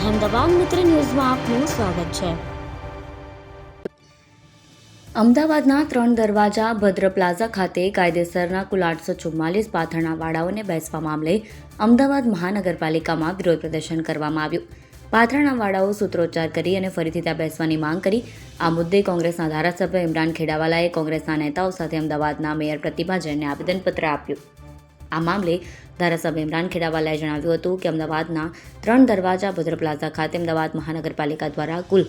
અહેમદાબાદ મિત્ર ન્યૂઝમાં આપનું સ્વાગત છે. અમદાવાદના ત્રણ દરવાજા ભદ્ર પ્લાઝા ખાતે કાયદેસરના કુલ આઠસો ચુમ્માલીસ પાથરણા વાળાઓને બેસવા મામલે અમદાવાદ મહાનગરપાલિકામાં વિરોધ પ્રદર્શન કરવામાં આવ્યું. પાથરણા વાળાઓ સૂત્રોચ્ચાર કરી અને ફરીથી ત્યાં બેસવાની માંગ કરી. આ મુદ્દે કોંગ્રેસના ધારાસભ્ય ઇમરાન ખેડાવાલાએ કોંગ્રેસના નેતાઓ સાથે અમદાવાદના મેયર પ્રતિભા જૈનને આવેદનપત્ર આપ્યું. આ મામલે ધારાસભ્ય ઇમરાન ખેડાવાલાએ જણાવ્યું હતું કે અમદાવાદના ત્રણ દરવાજા ભદ્ર પ્લાઝા ખાતે અમદાવાદ મહાનગરપાલિકા દ્વારા કુલ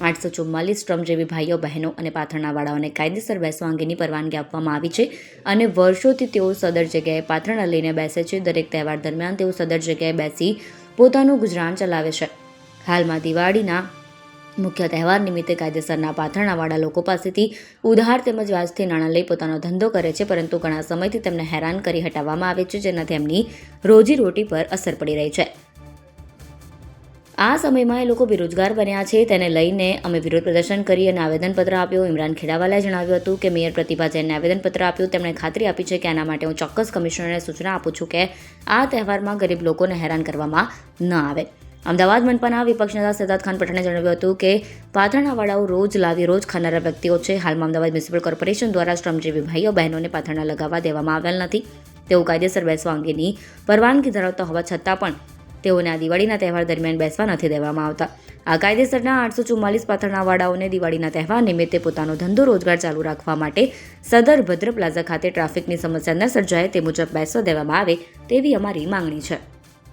આઠસો ચુમ્માલીસ શ્રમજીવી ભાઈઓ, બહેનો અને પાથરણાવાળાઓને કાયદેસર બેસવા અંગેની પરવાનગી આપવામાં આવી છે અને વર્ષોથી તેઓ સદર જગ્યાએ પાથરણા લઈને બેસે છે. દરેક તહેવાર દરમિયાન તેઓ સદર જગ્યાએ બેસી પોતાનું ગુજરાન ચલાવે છે. હાલમાં દિવાળીના મુખ્ય તહેવાર નિમિત્તે કાયદેસરના પાથરણાવાળા લોકો પાસેથી ઉધાર તેમજ વ્યાજથી નાણાં લઈ પોતાનો ધંધો કરે છે, પરંતુ ઘણા સમયથી તેમને હેરાન કરી હટાવવામાં આવે છે જેના તેમની રોજીરોટી પર અસર પડી રહી છે. આ સમયમાં એ લોકો બેરોજગાર બન્યા છે, તેને લઈને અમે વિરોધ પ્રદર્શન કરી અને આવેદનપત્ર આપ્યું. ઇમરાન ખેડાવાલાએ જણાવ્યું હતું કે, મેયર પ્રતિભા જૈનને આવેદનપત્ર આપ્યું. તેમણે ખાતરી આપી છે કે આના માટે હું ચોક્કસ કમિશનરને સૂચના આપું છું કે આ તહેવારમાં ગરીબ લોકોને હેરાન કરવામાં ન આવે. અમદાવાદ મનપાના વિપક્ષ નેતા સિદ્ધાર્થ ખાન પઠાણે જણાવ્યું હતું કે પાથરણાવાળાઓ રોજ લાવી, રોજ ખાનારા વ્યક્તિઓ છે. હાલમાં અમદાવાદ મ્યુનિસિપલ કોર્પોરેશન દ્વારા શ્રમજીવી ભાઈઓ, બહેનોને પાથરણા લગાવવા દેવામાં આવેલ નથી. તેઓ કાયદેસર બેસવા અંગેની પરવાનગી ધરાવતા હોવા છતાં પણ તેઓને આ દિવાળીના તહેવાર દરમિયાન બેસવા નથી દેવામાં આવતા. આ કાયદેસરના આઠસો ચુમ્માલીસ પાથરણાવાળાઓને દિવાળીના તહેવાર નિમિત્તે પોતાનો ધંધો રોજગાર ચાલુ રાખવા માટે સદર ભદ્ર પ્લાઝા ખાતે ટ્રાફિકની સમસ્યા ન સર્જાય તે મુજબ બેસવા દેવામાં આવે તેવી અમારી માંગણી છે.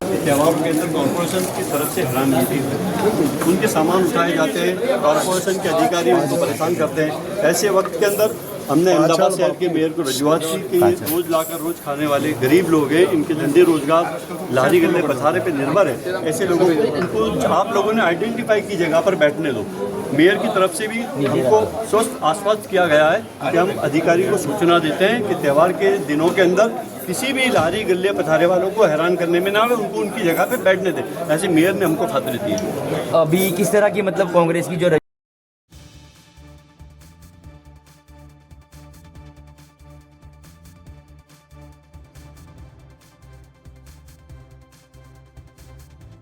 त्योहारों के अंदर कॉरपोरेशन की तरफ़ से हैरान होती है उनके सामान उठाए जाते हैं कॉरपोरेशन के अधिकारी उनको परेशान करते हैं। ऐसे वक्त के अंदर हमने अहमदाबाद शहर के मेयर को रजूआत की कि रोज लाकर रोज खाने वाले गरीब लोग हैं इनके धंधे रोज़गार लारी गले पथारे पे निर्भर है। ऐसे लोगों को उनको आप लोगों ने आइडेंटिफाई की जगह पर बैठने दो। मेयर की तरफ़ से भी हमको स्वस्थ आश्वस्त किया गया है कि हम अधिकारी को सूचना देते हैं कि त्यौहार के दिनों के अंदर किसी भी लारी गले पथारे वालों को हैरान करने में ना आवे उनको उनकी जगह पे बैठने दें ऐसे मेयर ने हमको खातिर दी है अभी किस तरह की मतलब कांग्रेस की जो